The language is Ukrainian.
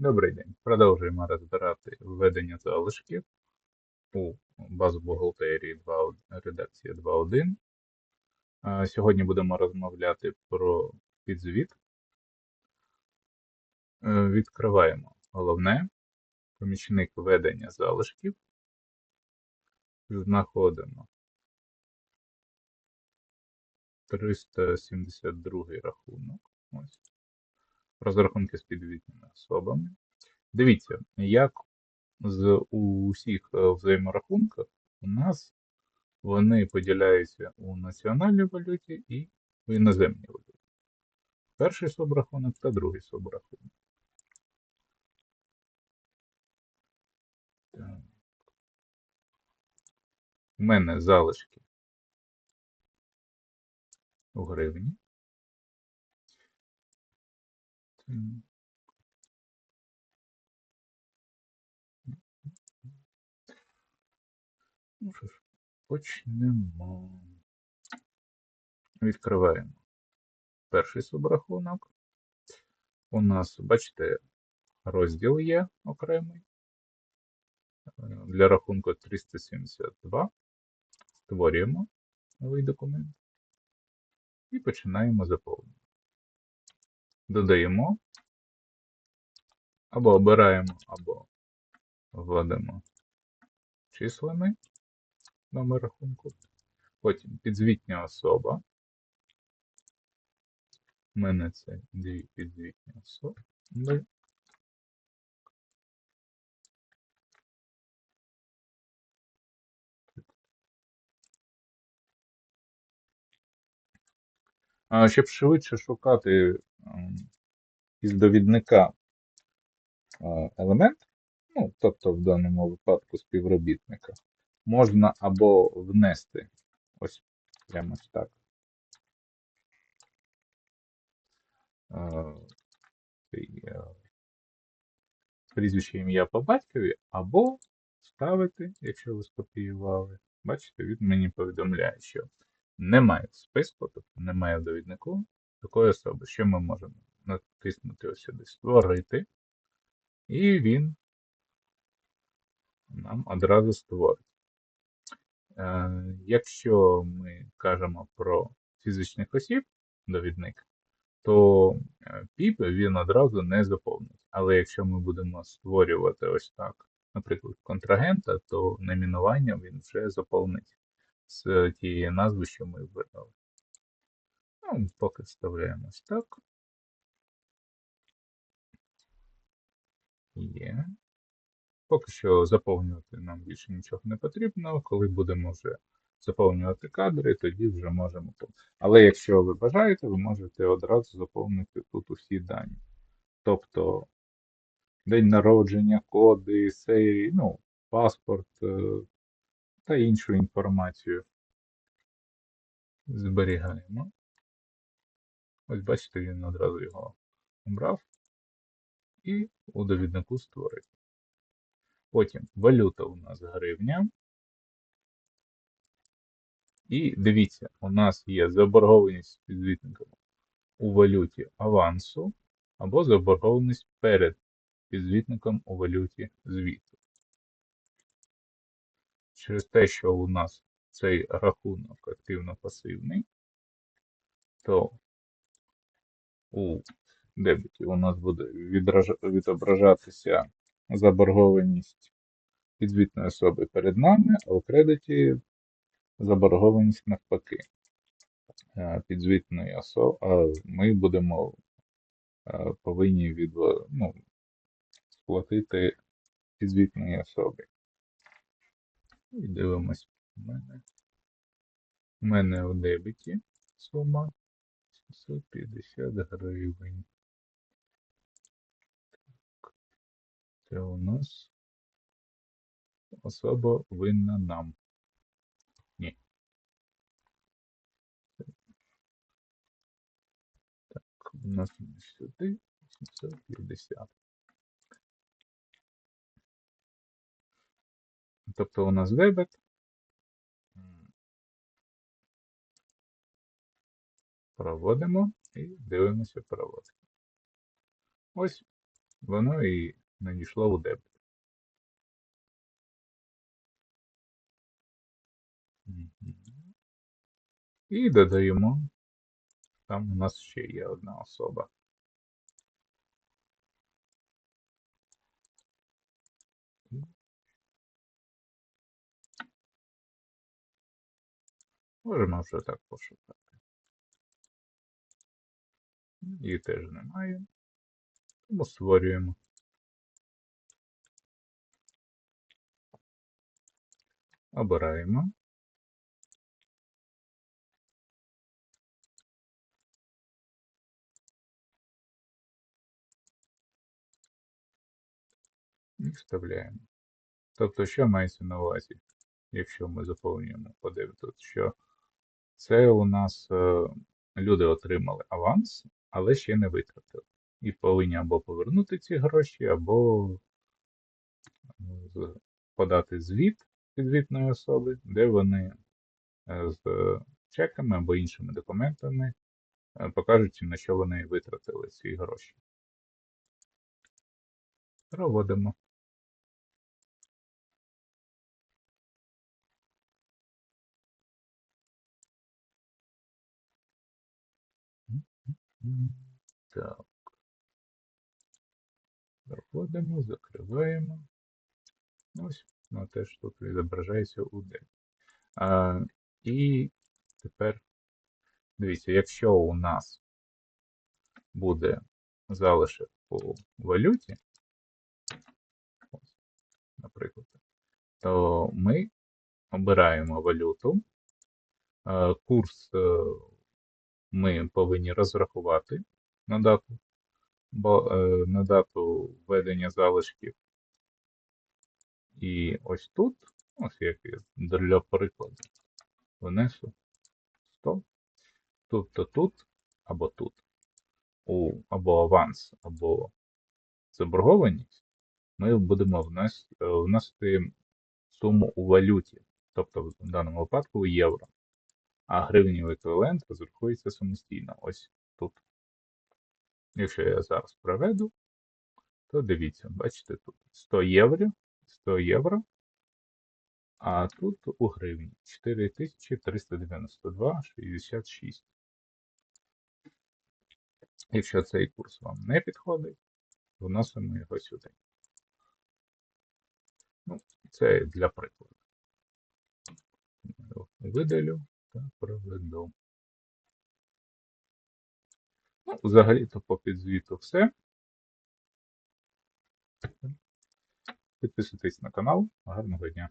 Добрий день. Продовжуємо розбирати введення залишків у базу бухгалтерії 2, редакція 2.1. Сьогодні будемо розмовляти про підзвіт. Е, Відкриваємо головне. Помічник введення залишків. Знаходимо 372 рахунок. Ось. Розрахунки з підвітними особами. Дивіться, як з усіх е, взаєморахунках у нас вони поділяються у національній валюті і в іноземній валюті. Перший субрахунок та другий субрахунок. У мене залишки у гривні. Ну що ж, почнемо. Відкриваємо перший субрахунок. У нас, бачите, розділ є окремий. Е, Для рахунку 372. Створюємо новий документ і починаємо заповнювати. Додаємо або обираємо, або вводимо числами номер рахунку. Потім підзвітня особа. У мене це дві підзвітні особи. А Щоб швидше шукати із довідника е, елемент, ну, тобто в даному випадку співробітника, можна або внести ось прямо так. е, е, Прізвище ім'я по батькові, або ставити, якщо ви скопіювали. Бачите, він мені повідомляє, що немає списку, тобто немає в довіднику такої особи. Що ми можемо натиснути ось сюди Створити, і він нам одразу створить. Е, Якщо ми кажемо про фізичних осіб, довідник, то е, піп він одразу не заповнить. Але якщо ми будемо створювати ось так, наприклад, контрагента, то найменування він вже заповнить з тієї назви, що ми вибрали. Ну, поки вставляємо так. Є. Поки що заповнювати нам більше нічого не потрібно. Коли будемо вже заповнювати кадри, тоді вже можемо. Але якщо ви бажаєте, ви можете одразу заповнити тут усі дані. Тобто день народження, коди, серії, ну, паспорт е, та іншу інформацію. Зберігаємо. Ось бачите, він одразу його обрав і у довіднику створив. Потім валюта у нас гривня. І дивіться, у нас є заборгованість з підзвітником у валюті авансу або заборгованість перед підзвітником у валюті звіту. Через те, що у нас цей рахунок активно-пасивний, то у дебеті у нас буде відображатися заборгованість підзвітної особи перед нами, а у кредиті заборгованість навпаки. Підзвітної особи, ми будемо повинні від, ну, сплатити підзвітної особи. І дивимось у мене. У мене у дебеті сума 750 гривень. Це у нас особа винна нам. Ні. Так, у нас сюди 750. Тобто у нас дебет. Проводимо і дивимося проводку. Ось воно і надійшло у дебет. І додаємо, там у нас ще є одна особа. Можемо вже так пошукати. Її теж немає. Тому створюємо. Обираємо. І вставляємо. Тобто, що мається на увазі, якщо ми заповнюємо подив тут, що це у нас е, люди отримали аванс, але ще не витратили. І повинні або повернути ці гроші, або е, подати звіт підзвітної особи, де вони е, з чеками або іншими документами е, покажуть, на що вони витратили ці гроші. Проводимо. Так. Проходимо, закриваємо. Ось, воно теж тут відображається у D. А, і тепер дивіться, якщо у нас буде залишок по валюті, наприклад, то ми обираємо валюту. Курс е, ми повинні розрахувати на дату, бо е, на дату введення залишків. І ось тут, ось як я для прикладу, внесу 100. Тобто тут або тут, у, або аванс, або заборгованість, ми будемо внес, вносити суму у валюті, тобто в даному випадку у євро. А гривневий еквівалент розрахується самостійно. Ось тут. Якщо я зараз проведу, то дивіться, бачите, тут 100 євро, 100 євро, а тут у гривні 4392,66. Якщо цей курс вам не підходить, вносимо його сюди. Ну, це для прикладу. Видалю та проведу. Ну, взагалі-то по підзвіту все. Підписуйтесь на канал. Гарного дня!